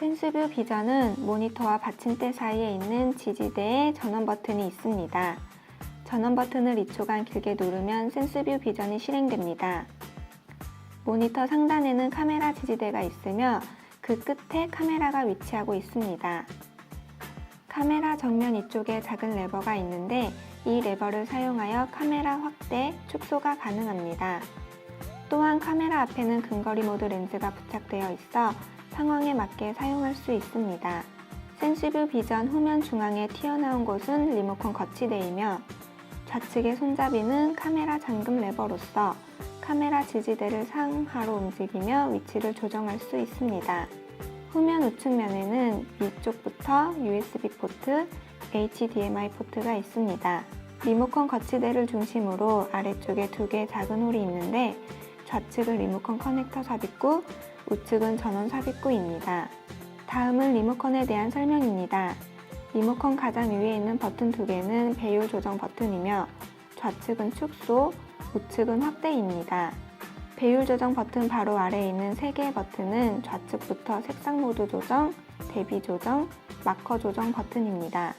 센스뷰 비전은 모니터와 받침대 사이에 있는 지지대에 전원 버튼이 있습니다. 전원 버튼을 2초간 길게 누르면 센스뷰 비전이 실행됩니다. 모니터 상단에는 카메라 지지대가 있으며 그 끝에 카메라가 위치하고 있습니다. 카메라 정면 이쪽에 작은 레버가 있는데 이 레버를 사용하여 카메라 확대, 축소가 가능합니다. 또한 카메라 앞에는 근거리 모드 렌즈가 부착되어 있어 상황에 맞게 사용할 수 있습니다. 센시뷰 비전 후면 중앙에 튀어나온 곳은 리모컨 거치대이며 좌측의 손잡이는 카메라 잠금 레버로서 카메라 지지대를 상하로 움직이며 위치를 조정할 수 있습니다. 후면 우측면에는 위쪽부터 USB 포트, HDMI 포트가 있습니다. 리모컨 거치대를 중심으로 아래쪽에 두 개의 작은 홀이 있는데 좌측은 리모컨 커넥터 삽입구, 우측은 전원 삽입구입니다. 다음은 리모컨에 대한 설명입니다. 리모컨 가장 위에 있는 버튼 두 개는 배율 조정 버튼이며 좌측은 축소, 우측은 확대입니다. 배율 조정 버튼 바로 아래에 있는 세 개의 버튼은 좌측부터 색상 모드 조정, 대비 조정, 마커 조정 버튼입니다.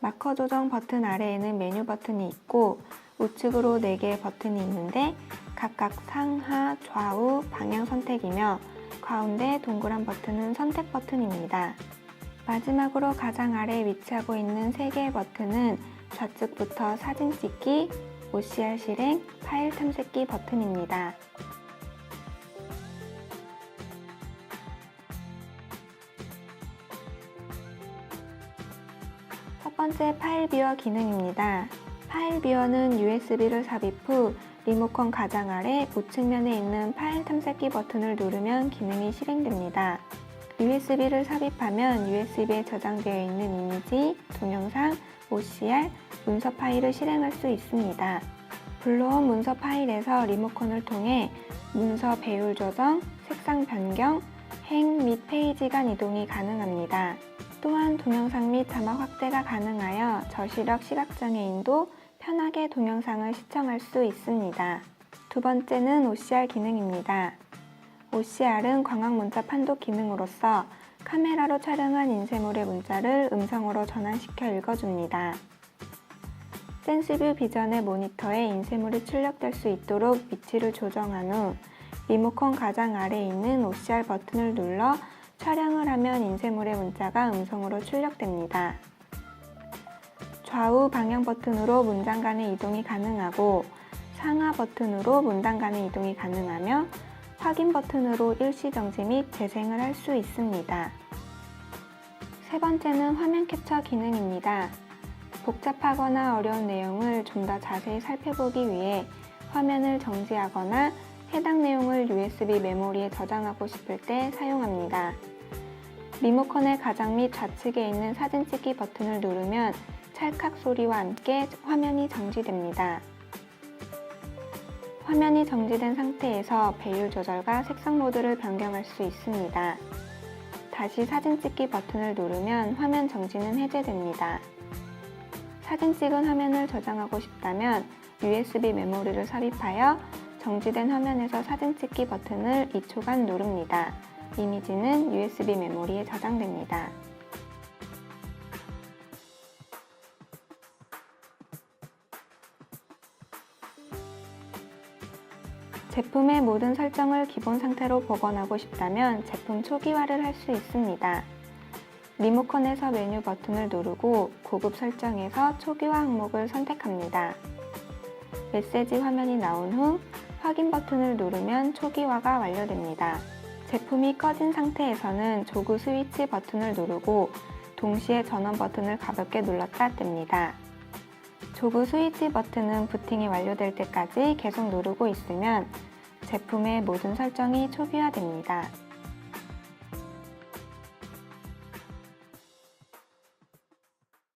마커 조정 버튼 아래에는 메뉴 버튼이 있고 우측으로 4개의 버튼이 있는데 각각 상하, 좌우, 방향 선택이며 가운데 동그란 버튼은 선택 버튼입니다. 마지막으로 가장 아래에 위치하고 있는 3개의 버튼은 좌측부터 사진 찍기, OCR 실행, 파일 탐색기 버튼입니다. 첫 번째 파일 비워 기능입니다. 파일 비워는 USB를 삽입 후 리모컨 가장 아래 우측면에 있는 파일 탐색기 버튼을 누르면 기능이 실행됩니다. USB를 삽입하면 USB에 저장되어 있는 이미지, 동영상, OCR, 문서 파일을 실행할 수 있습니다. 불러온 문서 파일에서 리모컨을 통해 문서 배율 조정, 색상 변경, 행 및 페이지 간 이동이 가능합니다. 또한 동영상 및 자막 확대가 가능하여 저시력 시각장애인도 편하게 동영상을 시청할 수 있습니다. 두 번째는 OCR 기능입니다. OCR은 광학 문자 판독 기능으로서 카메라로 촬영한 인쇄물의 문자를 음성으로 전환시켜 읽어줍니다. 센시뷰 비전의 모니터에 인쇄물이 출력될 수 있도록 위치를 조정한 후 리모컨 가장 아래에 있는 OCR 버튼을 눌러 촬영을 하면 인쇄물의 문자가 음성으로 출력됩니다. 좌우 방향 버튼으로 문장 간의 이동이 가능하고 상하 버튼으로 문단 간의 이동이 가능하며 확인 버튼으로 일시 정지 및 재생을 할 수 있습니다. 세 번째는 화면 캡처 기능입니다. 복잡하거나 어려운 내용을 좀 더 자세히 살펴보기 위해 화면을 정지하거나 해당 내용을 USB 메모리에 저장하고 싶을 때 사용합니다. 리모컨의 가장 밑 좌측에 있는 사진 찍기 버튼을 누르면 찰칵 소리와 함께 화면이 정지됩니다. 화면이 정지된 상태에서 배율 조절과 색상 모드를 변경할 수 있습니다. 다시 사진 찍기 버튼을 누르면 화면 정지는 해제됩니다. 사진 찍은 화면을 저장하고 싶다면 USB 메모리를 삽입하여 정지된 화면에서 사진 찍기 버튼을 2초간 누릅니다. 이미지는 USB 메모리에 저장됩니다. 제품의 모든 설정을 기본 상태로 복원하고 싶다면 제품 초기화를 할 수 있습니다. 리모컨에서 메뉴 버튼을 누르고 고급 설정에서 초기화 항목을 선택합니다. 메시지 화면이 나온 후 확인 버튼을 누르면 초기화가 완료됩니다. 제품이 꺼진 상태에서는 조그 스위치 버튼을 누르고 동시에 전원 버튼을 가볍게 눌렀다 뗍니다. 조그 스위치 버튼은 부팅이 완료될 때까지 계속 누르고 있으면 제품의 모든 설정이 초기화됩니다.